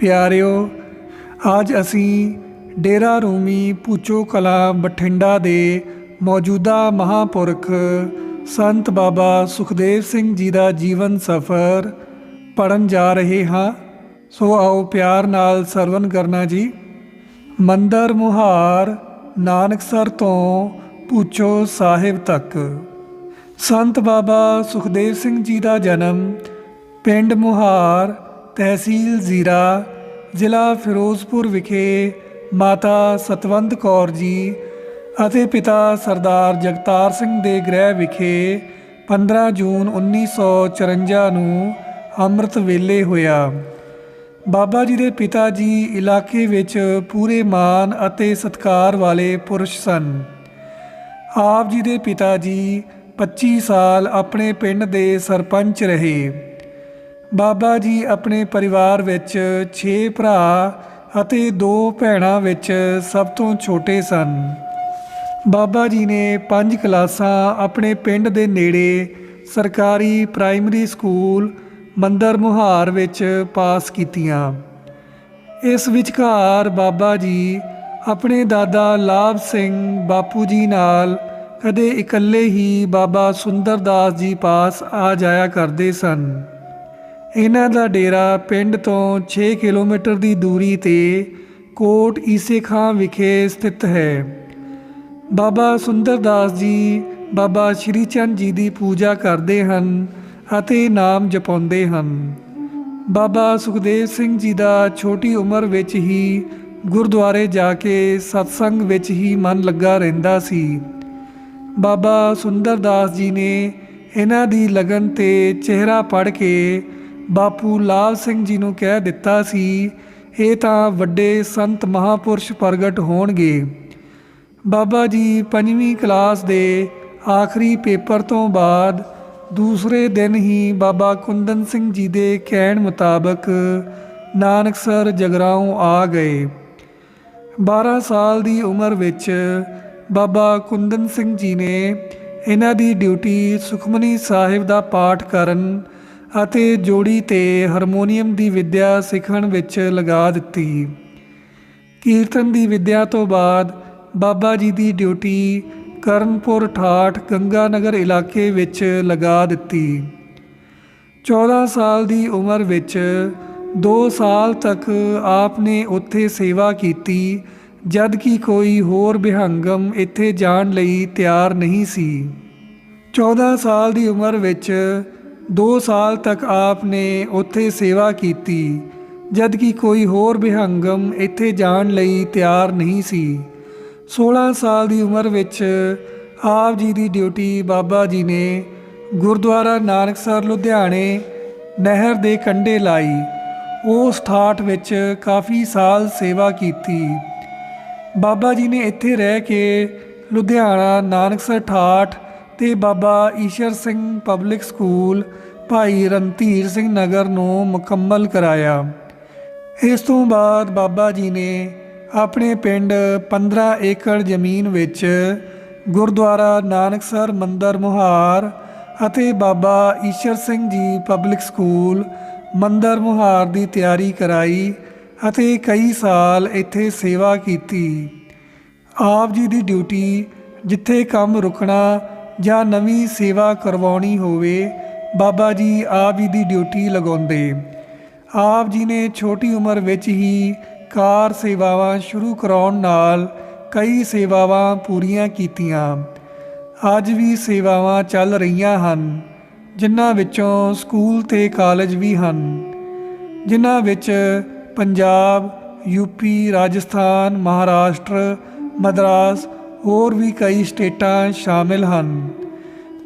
ਪਿਆਰਿਓ, ਅੱਜ ਅਸੀਂ ਡੇਰਾ ਰੂਮੀ ਪੂਚੋ ਕਲਾ ਬਠਿੰਡਾ ਦੇ ਮੌਜੂਦਾ ਮਹਾਪੁਰਖ ਸੰਤ ਬਾਬਾ ਸੁਖਦੇਵ ਸਿੰਘ ਜੀ ਦਾ ਜੀਵਨ ਸਫਰ ਪੜਨ ਜਾ ਰਹੇ ਹਾਂ। ਸੋ ਆਓ ਪਿਆਰ ਨਾਲ ਸਰਵਨ ਕਰਨਾ ਜੀ। ਮੰਦਰ ਮੁਹਾਰ ਨਾਨਕਸਰ ਤੋਂ ਪੂਚੋ ਸਾਹਿਬ ਤੱਕ। ਸੰਤ ਬਾਬਾ ਸੁਖਦੇਵ ਸਿੰਘ ਜੀ ਦਾ ਜਨਮ ਪਿੰਡ ਮੁਹਾਰ ਤਹਿਸੀਲ ਜ਼ੀਰਾ, ਜ਼ਿਲ੍ਹਾ ਫਿਰੋਜ਼ਪੁਰ ਵਿਖੇ ਮਾਤਾ ਸਤਵੰਤ ਕੌਰ ਜੀ ਅਤੇ ਪਿਤਾ ਸਰਦਾਰ ਜਗਤਾਰ ਸਿੰਘ ਦੇ ਗ੍ਰਹਿ ਵਿਖੇ 15 ਜੂਨ 1954 ਨੂੰ ਅੰਮ੍ਰਿਤ ਵੇਲੇ ਹੋਇਆ। ਬਾਬਾ ਜੀ ਦੇ ਪਿਤਾ ਜੀ ਇਲਾਕੇ ਵਿੱਚ ਪੂਰੇ ਮਾਨ ਅਤੇ ਸਤਕਾਰ ਵਾਲੇ ਪੁਰਸ਼ ਸਨ। ਆਪ ਜੀ ਦੇ ਪਿਤਾ ਜੀ 25 ਸਾਲ ਆਪਣੇ ਪਿੰਡ ਦੇ ਸਰਪੰਚ ਰਹੇ। ਬਾਬਾ ਜੀ ਆਪਣੇ ਪਰਿਵਾਰ ਵਿੱਚ 6 ਭਰਾ ਅਤੇ 2 ਭੈਣਾਂ ਵਿੱਚ ਸਭ ਤੋਂ ਛੋਟੇ ਸਨ। ਬਾਬਾ ਜੀ ਨੇ 5 ਕਲਾਸਾਂ ਆਪਣੇ ਪਿੰਡ ਦੇ ਨੇੜੇ ਸਰਕਾਰੀ ਪ੍ਰਾਇਮਰੀ ਸਕੂਲ ਮੰਦਰ ਮੁਹਾਰ ਵਿੱਚ ਪਾਸ ਕੀਤੀਆਂ। ਇਸ ਵਿਚਕਾਰ ਬਾਬਾ ਜੀ ਆਪਣੇ ਦਾਦਾ ਲਾਭ ਸਿੰਘ ਬਾਪੂ ਜੀ ਨਾਲ ਕਦੇ ਇਕੱਲੇ ਹੀ ਬਾਬਾ ਸੁੰਦਰਦਾਸ ਜੀ ਪਾਸ ਆ ਜਾਇਆ ਕਰਦੇ ਸਨ। ਇਹਨਾਂ ਦਾ ਡੇਰਾ ਪਿੰਡ ਤੋਂ 6 ਕਿਲੋਮੀਟਰ ਦੀ ਦੂਰੀ ਤੇ ਕੋਟ ਈਸੇ ਖਾਂ ਵਿਖੇ ਸਥਿਤ ਹੈ। ਬਾਬਾ ਸੁੰਦਰਦਾਸ ਜੀ, ਬਾਬਾ ਸ਼੍ਰੀ ਚੰਦ ਜੀ ਦੀ ਪੂਜਾ ਕਰਦੇ ਹਨ ਅਤੇ ਨਾਮ ਜਪਾਉਂਦੇ ਹਨ। ਬਾਬਾ ਸੁਖਦੇਵ ਸਿੰਘ ਜੀ ਦਾ ਛੋਟੀ ਉਮਰ ਵਿੱਚ ਹੀ ਗੁਰਦੁਆਰੇ ਜਾ ਕੇ ਸਤਸੰਗ ਵਿੱਚ ਹੀ ਮਨ ਲੱਗਾ ਰਹਿੰਦਾ ਸੀ। ਬਾਬਾ ਸੁੰਦਰਦਾਸ ਜੀ ਨੇ ਇਹਨਾਂ ਦੀ ਲਗਨ ਤੇ ਚਿਹਰਾ ਪੜ ਕੇ ਬਾਪੂ ਲਾਲ ਸਿੰਘ ਜੀ ਨੂੰ ਕਹਿ ਦਿੱਤਾ ਸੀ, ਇਹ ਤਾਂ ਵੱਡੇ ਸੰਤ ਮਹਾਪੁਰਸ਼ ਪ੍ਰਗਟ ਹੋਣਗੇ। ਬਾਬਾ ਜੀ ਪੰਜਵੀਂ ਕਲਾਸ ਦੇ ਆਖਰੀ ਪੇਪਰ ਤੋਂ ਬਾਅਦ ਦੂਸਰੇ ਦਿਨ ਹੀ ਬਾਬਾ ਕੁੰਦਨ ਸਿੰਘ ਜੀ ਦੇ ਕਹਿਣ ਮੁਤਾਬਕ ਨਾਨਕਸਰ ਜਗਰਾਉਂ ਆ ਗਏ। 12 ਸਾਲ ਦੀ ਉਮਰ ਵਿੱਚ ਬਾਬਾ ਕੁੰਦਨ ਸਿੰਘ ਜੀ ਨੇ ਇਹਨਾਂ ਦੀ ਡਿਊਟੀ ਸੁਖਮਨੀ ਸਾਹਿਬ ਦਾ ਪਾਠ ਕਰਨ ਅਤੇ ਜੋੜੀ ਤੇ ਹਾਰਮੋਨੀਅਮ ਦੀ ਵਿੱਦਿਆ ਸਿੱਖਣ ਵਿੱਚ ਲਗਾ ਦਿੱਤੀ। ਕੀਰਤਨ ਦੀ ਵਿੱਦਿਆ ਤੋਂ ਬਾਅਦ ਬਾਬਾ ਜੀ ਦੀ ਡਿਊਟੀ ਕਰਨਪੁਰ ਠਾਠ ਗੰਗਾ ਨਗਰ ਇਲਾਕੇ ਵਿੱਚ ਲਗਾ ਦਿੱਤੀ। 14 ਸਾਲ ਦੀ ਉਮਰ ਵਿੱਚ 2 ਸਾਲ ਤੱਕ ਆਪ ਨੇ ਉੱਥੇ ਸੇਵਾ ਕੀਤੀ ਜਦ ਕਿ ਕੋਈ ਹੋਰ ਬਿਹੰਗਮ ਇੱਥੇ ਜਾਣ ਲਈ ਤਿਆਰ ਨਹੀਂ ਸੀ। 14 ਸਾਲ ਦੀ ਉਮਰ ਵਿੱਚ 2 ਸਾਲ ਤੱਕ ਆਪ ਨੇ ਉੱਥੇ ਸੇਵਾ ਕੀਤੀ, ਜਦ ਕਿ ਕੋਈ ਹੋਰ ਵਿਹੰਗਮ ਇੱਥੇ ਜਾਣ ਲਈ ਤਿਆਰ ਨਹੀਂ ਸੀ। 16 ਸਾਲ ਦੀ ਉਮਰ ਵਿੱਚ ਆਪ ਜੀ ਦੀ ਡਿਊਟੀ ਬਾਬਾ ਜੀ ਨੇ ਗੁਰਦੁਆਰਾ ਨਾਨਕਸਰ ਲੁਧਿਆਣੇ ਨਹਿਰ ਦੇ ਕੰਢੇ ਲਾਈ। ਉਸ ਠਾਠ ਵਿੱਚ ਕਾਫੀ ਸਾਲ ਸੇਵਾ ਕੀਤੀ। ਬਾਬਾ ਜੀ ਨੇ ਇੱਥੇ ਰਹਿ ਕੇ ਲੁਧਿਆਣਾ ਨਾਨਕਸਰ ਠਾਠ ਤੇ ਬਾਬਾ ਈਸ਼ਰ ਸਿੰਘ ਪਬਲਿਕ ਸਕੂਲ ਭਾਈ ਰਣਧੀਰ ਸਿੰਘ ਨਗਰ ਨੂੰ ਮੁਕੰਮਲ ਕਰਾਇਆ। ਇਸ ਤੋਂ ਬਾਅਦ ਬਾਬਾ ਜੀ ਨੇ ਆਪਣੇ ਪਿੰਡ 15 ਏਕੜ ਜ਼ਮੀਨ ਵਿੱਚ ਗੁਰਦੁਆਰਾ ਨਾਨਕਸਰ ਮੰਦਰ ਮੁਹਾਰ ਅਤੇ ਬਾਬਾ ਈਸ਼ਰ ਸਿੰਘ ਜੀ ਪਬਲਿਕ ਸਕੂਲ ਮੰਦਰ ਮੁਹਾਰ ਦੀ ਤਿਆਰੀ ਕਰਾਈ ਅਤੇ ਕਈ ਸਾਲ ਇੱਥੇ ਸੇਵਾ ਕੀਤੀ। ਆਪ ਜੀ ਦੀ ਡਿਊਟੀ ਜਿੱਥੇ ਕੰਮ ਰੁਕਣਾ ਜਾਂ ਨਵੀਂ ਸੇਵਾ ਕਰਵਾਉਣੀ ਹੋਵੇ, ਬਾਬਾ ਜੀ ਆਪ ਜੀ ਦੀ ਡਿਊਟੀ ਲਗਾਉਂਦੇ। ਆਪ ਜੀ ਨੇ ਛੋਟੀ ਉਮਰ ਵਿੱਚ ਹੀ ਕਾਰ ਸੇਵਾਵਾਂ ਸ਼ੁਰੂ ਕਰਾਉਣ ਨਾਲ ਕਈ ਸੇਵਾਵਾਂ ਪੂਰੀਆਂ ਕੀਤੀਆਂ। ਅੱਜ ਵੀ ਸੇਵਾਵਾਂ ਚੱਲ ਰਹੀਆਂ ਹਨ, ਜਿਨ੍ਹਾਂ ਵਿੱਚੋਂ ਸਕੂਲ ਤੇ ਕਾਲਜ ਵੀ ਹਨ, ਜਿਨ੍ਹਾਂ ਵਿੱਚ ਪੰਜਾਬ ਯੂਪੀ ਰਾਜਸਥਾਨ, ਮਹਾਰਾਸ਼ਟਰ, ਮਦਰਾਸ ਹੋਰ ਵੀ ਕਈ ਸਟੇਟਾਂ ਸ਼ਾਮਿਲ ਹਨ।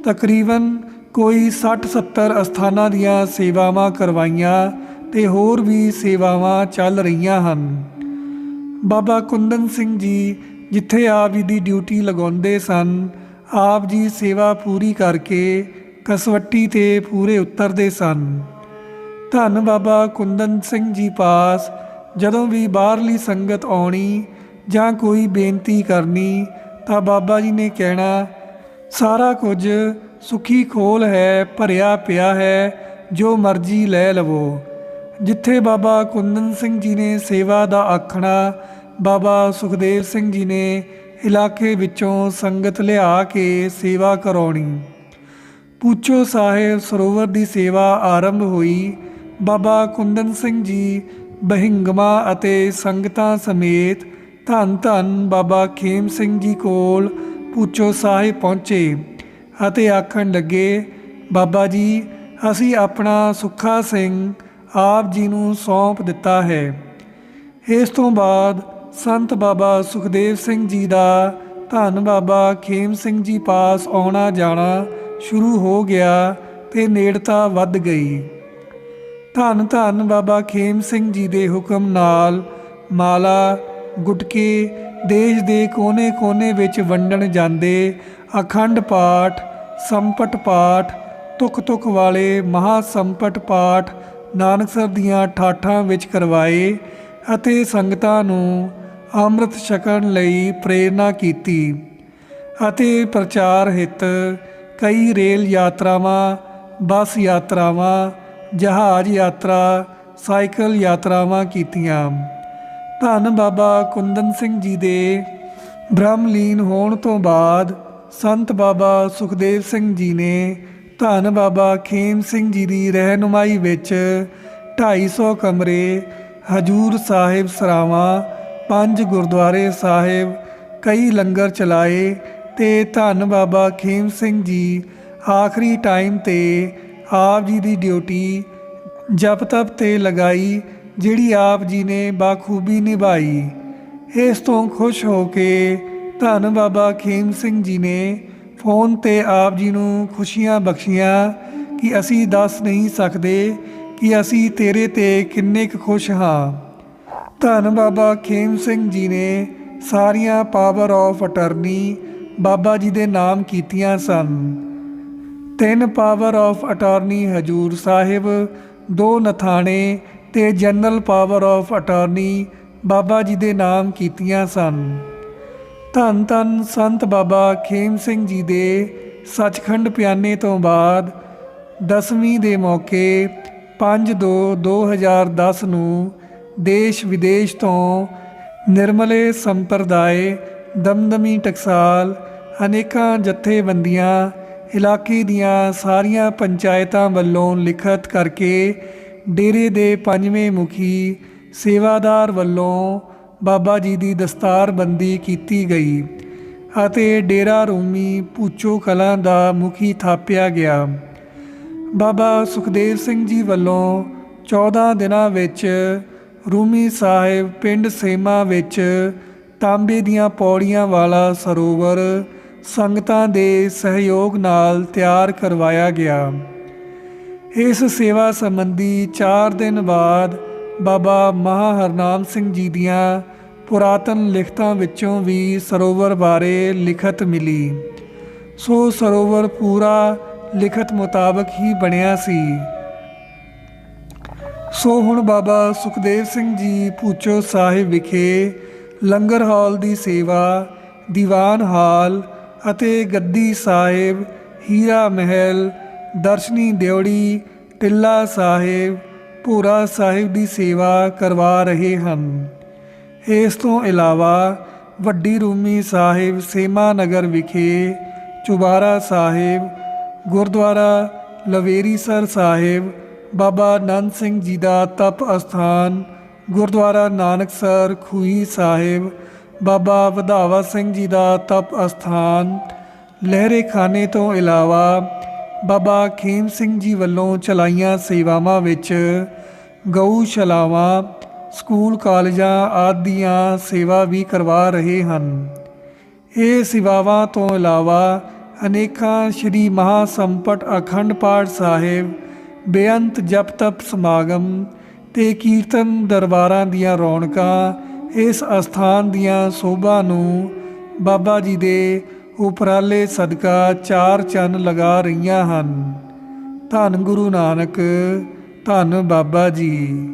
ਤਕਰੀਬਨ ਕੋਈ 60-70 ਅਸਥਾਨਾਂ ਦੀਆਂ ਸੇਵਾਵਾਂ ਕਰਵਾਈਆਂ ਤੇ ਹੋਰ ਵੀ ਸੇਵਾਵਾਂ ਚੱਲ ਰਹੀਆਂ ਹਨ। ਬਾਬਾ ਕੁੰਦਨ ਸਿੰਘ ਜੀ ਜਿੱਥੇ ਆਪ ਜੀ ਦੀ ਡਿਊਟੀ ਲਗਾਉਂਦੇ ਸਨ, ਆਪ ਜੀ ਸੇਵਾ ਪੂਰੀ ਕਰਕੇ ਕਸਵੱਟੀ ਤੇ ਪੂਰੇ ਉਤਰਦੇ ਸਨ। ਧੰਨ ਬਾਬਾ ਕੁੰਦਨ ਸਿੰਘ ਜੀ ਪਾਸ ਜਦੋਂ ਵੀ ਬਾਹਰਲੀ ਸੰਗਤ ਆਉਣੀ ਜਾਂ ਕੋਈ ਬੇਨਤੀ ਕਰਨੀ ਤਾਂ ਬਾਬਾ ਜੀ ਨੇ ਕਹਿਣਾ, ਸਾਰਾ ਕੁਝ ਸੁਖੀ ਖੋਲ ਹੈ, ਭਰਿਆ ਪਿਆ ਹੈ, ਜੋ ਮਰਜ਼ੀ ਲੈ ਲਵੋ। ਜਿੱਥੇ ਬਾਬਾ ਕੁੰਦਨ ਸਿੰਘ ਜੀ ਨੇ ਸੇਵਾ ਦਾ ਆਖਣਾ, ਬਾਬਾ ਸੁਖਦੇਵ ਸਿੰਘ ਜੀ ਨੇ ਇਲਾਕੇ ਵਿੱਚੋਂ ਸੰਗਤ ਲਿਆ ਕੇ ਸੇਵਾ ਕਰਾਉਣੀ। ਪੂਚੋ ਸਾਹਿਬ, ਸਰੋਵਰ ਦੀ ਸੇਵਾ ਆਰੰਭ ਹੋਈ। ਬਾਬਾ ਕੁੰਦਨ ਸਿੰਘ ਜੀ ਬਹਿੰਗਮਾ ਅਤੇ ਸੰਗਤਾਂ ਸਮੇਤ ਧੰਨ ਧੰਨ ਬਾਬਾ ਖੇਮ ਸਿੰਘ ਜੀ ਕੋਲ ਪੂਚੋ ਸਾਹਿਬ ਪਹੁੰਚੇ ਅਤੇ ਆਖਣ ਲੱਗੇ, ਬਾਬਾ ਜੀ, ਅਸੀਂ ਆਪਣਾ ਸੁੱਖਾ ਸਿੰਘ ਆਪ ਜੀ ਨੂੰ ਸੌਂਪ ਦਿੱਤਾ ਹੈ। ਇਸ ਤੋਂ ਬਾਅਦ ਸੰਤ ਬਾਬਾ ਸੁਖਦੇਵ ਸਿੰਘ ਜੀ ਦਾ ਧੰਨ ਬਾਬਾ ਖੇਮ ਸਿੰਘ ਜੀ ਪਾਸ ਆਉਣਾ ਜਾਣਾ ਸ਼ੁਰੂ ਹੋ ਗਿਆ ਤੇ ਨੇੜਤਾ ਵੱਧ ਗਈ। ਧੰਨ ਧੰਨ ਬਾਬਾ ਖੇਮ ਸਿੰਘ ਜੀ ਦੇ ਹੁਕਮ ਨਾਲ ਮਾਲਾ ਗੁਟਕੇ ਦੇਸ਼ ਦੇ ਕੋਨੇ-ਕੋਨੇ ਵਿੱਚ ਵੰਡਣ ਜਾਂਦੇ ਅਖੰਡ ਪਾਠ, ਸੰਪਟ ਪਾਠ ਤੁਕ ਤੁਕ ਵਾਲੇ ਮਹਾ ਸੰਪਟ ਪਾਠ ਨਾਨਕ ਨਾਨਕਸਰ ਦੀਆਂ ਠਾਠਾਂ ਵਿੱਚ ਕਰਵਾਏ ਅਤੇ ਸੰਗਤਾਂ ਨੂੰ ਅੰਮ੍ਰਿਤ ਛਕਣ ਲਈ ਪ੍ਰੇਰਣਾ ਕੀਤੀ ਅਤੇ ਪ੍ਰਚਾਰ ਹਿੱਤ ਕਈ ਰੇਲ ਯਾਤਰਾਵਾਂ, ਬੱਸ ਯਾਤਰਾਵਾਂ, ਜਹਾਜ਼ ਯਾਤਰਾ, ਸਾਈਕਲ ਯਾਤਰਾਵਾਂ ਕੀਤੀਆਂ। ਧੰਨ ਬਾਬਾ ਕੁੰਦਨ ਸਿੰਘ ਜੀ ਦੇ ਬ੍ਰਹਮਲੀਨ ਹੋਣ ਤੋਂ ਬਾਅਦ ਸੰਤ ਬਾਬਾ ਸੁਖਦੇਵ ਸਿੰਘ ਜੀ ਨੇ ਧੰਨ ਬਾਬਾ ਖੇਮ ਸਿੰਘ ਜੀ ਦੀ ਰਹਿਨੁਮਾਈ ਵਿੱਚ 250 ਕਮਰੇ, ਹਜੂਰ ਸਾਹਿਬ ਸਰਾਵਾਂ, ਪੰਜ ਗੁਰਦੁਆਰੇ ਸਾਹਿਬ, ਕਈ ਲੰਗਰ ਚਲਾਏ ਤੇ ਧੰਨ ਬਾਬਾ ਖੇਮ ਸਿੰਘ ਜੀ ਆਖਰੀ ਟਾਈਮ ਤੇ ਆਪ ਜੀ ਦੀ ਡਿਊਟੀ ਜਪ ਤਪ ਤੇ ਲਗਾਈ ਜਿਹੜੀ ਆਪ ਜੀ ਨੇ ਬਾਖੂਬੀ ਨਿਭਾਈ, ਇਸ ਤੋਂ ਖੁਸ਼ ਹੋ ਕੇ ਧੰਨ ਬਾਬਾ ਖੇਮ ਸਿੰਘ ਜੀ ਨੇ ਫੋਨ ਤੇ ਆਪ ਜੀ ਨੂੰ ਖੁਸ਼ੀਆਂ ਬਖਸ਼ੀਆਂ ਕਿ ਅਸੀਂ ਦੱਸ ਨਹੀਂ ਸਕਦੇ ਕਿ ਅਸੀਂ ਤੇਰੇ ਤੇ ਕਿੰਨੇ ਕੁ ਖੁਸ਼ ਹਾਂ। ਧੰਨ ਬਾਬਾ ਖੇਮ ਸਿੰਘ ਜੀ ਨੇ ਸਾਰੀਆਂ ਪਾਵਰ ਆਫ ਅਟਰਨੀ ਬਾਬਾ ਜੀ ਦੇ ਨਾਮ ਕੀਤੀਆਂ ਸਨ। ਤਿੰਨ power of attorney Hazur Sahib, ਦੋ ਨਥਾਣੇ ਤੇ general power of attorney Baba ji ਦੇ ਨਾਮ ਕੀਤੀਆਂ ਸਨ। ਧੰਨ ਧੰਨ ਸੰਤ ਬਾਬਾ ਖੇਮ ਸਿੰਘ ਜੀ ਦੇ ਸੱਚਖੰਡ ਪਿਆਨੇ ਤੋਂ ਬਾਅਦ ਦਸਵੀਂ ਦੇ ਮੌਕੇ 5/2/2010 ਨੂੰ ਦੇਸ਼ ਵਿਦੇਸ਼ ਤੋਂ ਨਿਰਮਲੇ ਸੰਪਰਦਾਇ ਦਮਦਮੀ ਟਕਸਾਲ ਅਨੇਕਾਂ ਜਥੇਬੰਦੀਆਂ, ਇਲਾਕੇ ਦੀਆਂ ਸਾਰੀਆਂ ਪੰਚਾਇਤਾਂ ਵੱਲੋਂ ਲਿਖਤ ਕਰਕੇ ਡੇਰੇ ਦੇ ਪੰਜਵੇਂ ਮੁਖੀ ਸੇਵਾਦਾਰ ਵੱਲੋਂ ਬਾਬਾ ਜੀ ਦੀ ਦਸਤਾਰਬੰਦੀ ਕੀਤੀ ਗਈ ਅਤੇ ਡੇਰਾ ਰੂਮੀ ਪੂਚੋ ਕਲਾਂ ਦਾ ਮੁਖੀ ਥਾਪਿਆ ਗਿਆ। ਬਾਬਾ ਸੁਖਦੇਵ ਸਿੰਘ ਜੀ ਵੱਲੋਂ 14 ਦਿਨਾਂ ਵਿੱਚ ਰੂਮੀ ਸਾਹਿਬ ਪਿੰਡ ਸੇਮਾ ਵਿੱਚ ਤਾਂਬੇ ਦੀਆਂ ਪੌੜੀਆਂ ਵਾਲਾ ਸਰੋਵਰ ਸੰਗਤਾਂ ਦੇ ਸਹਿਯੋਗ ਨਾਲ ਤਿਆਰ ਕਰਵਾਇਆ ਗਿਆ। ਇਸ ਸੇਵਾ ਸੰਬੰਧੀ 4 ਦਿਨ ਬਾਅਦ ਬਾਬਾ ਮਹਾਹਰਨਾਮ ਸਿੰਘ ਜੀ ਦੀਆਂ ਪੁਰਾਤਨ ਲਿਖਤਾਂ ਵਿੱਚੋਂ ਵੀ ਸਰੋਵਰ ਬਾਰੇ ਲਿਖਤ ਮਿਲੀ। ਸੋ ਸਰੋਵਰ ਪੂਰਾ ਲਿਖਤ ਮੁਤਾਬਕ ਹੀ ਬਣਿਆ ਸੀ। ਸੋ ਹੁਣ ਬਾਬਾ ਸੁਖਦੇਵ ਸਿੰਘ ਜੀ ਪੂਚੋ ਸਾਹਿਬ ਵਿਖੇ ਲੰਗਰ ਹਾਲ ਦੀ ਸੇਵਾ, ਦੀਵਾਨ ਹਾਲ ਅਤੇ ਗੱਦੀ ਸਾਹਿਬ, ਹੀਰਾ ਮਹਿਲ ਦਰਸ਼ਨੀ ਦਿਉੜੀ ਟਿੱਲਾ ਸਾਹਿਬ, ਭੂਰਾ ਸਾਹਿਬ ਦੀ ਸੇਵਾ ਕਰਵਾ ਰਹੇ ਹਨ। ਇਸ ਤੋਂ ਇਲਾਵਾ ਵੱਡੀ ਰੂਮੀ ਸਾਹਿਬ ਸੇਮਾ ਨਗਰ ਵਿਖੇ ਚੁਬਾਰਾ ਸਾਹਿਬ, ਗੁਰਦੁਆਰਾ ਲਵੇਰੀਸਰ ਸਾਹਿਬ, ਬਾਬਾ ਨੰਦ ਸਿੰਘ ਜੀ ਦਾ ਤਪ ਅਸਥਾਨ, ਗੁਰਦੁਆਰਾ ਨਾਨਕਸਰ ਖੂਹੀ ਸਾਹਿਬ, ਬਾਬਾ ਵਧਾਵਾ ਸਿੰਘ ਜੀ ਦਾ ਤਪ ਅਸਥਾਨ, ਲਹਿਰੇ ਖਾਨੇ ਤੋਂ ਇਲਾਵਾ ਬਾਬਾ ਖੇਮ ਸਿੰਘ ਜੀ ਵੱਲੋਂ ਚਲਾਈਆਂ ਸੇਵਾਵਾਂ ਵਿੱਚ ਗਊਸ਼ਾਲਾਵਾਂ ਸਕੂਲ ਕਾਲਜਾਂ ਆਦਿ ਸੇਵਾ ਵੀ ਕਰਵਾ ਰਹੇ ਹਨ। ਇਹ ਸੇਵਾਵਾਂ ਤੋਂ ਇਲਾਵਾ ਅਨੇਕਾਂ ਸ਼੍ਰੀ ਮਹਾ ਸੰਪਟ ਅਖੰਡ ਪਾਠ ਸਾਹਿਬ, ਬੇਅੰਤ ਜਪ ਤਪ ਸਮਾਗਮ ਤੇ ਕੀਰਤਨ ਦਰਬਾਰਾਂ ਦੀਆਂ ਰੌਣਕਾਂ ਇਸ ਅਸਥਾਨ ਦੀਆਂ ਸੋਭਾ ਨੂੰ ਬਾਬਾ ਜੀ ਦੇ ਉਪਰਾਲੇ ਸਦਕਾ ਚਾਰ ਚੰਨ ਲਗਾ ਰਹੀਆਂ ਹਨ। ਧੰਨ ਗੁਰੂ ਨਾਨਕ ਧੰਨ ਬਾਬਾ ਜੀ।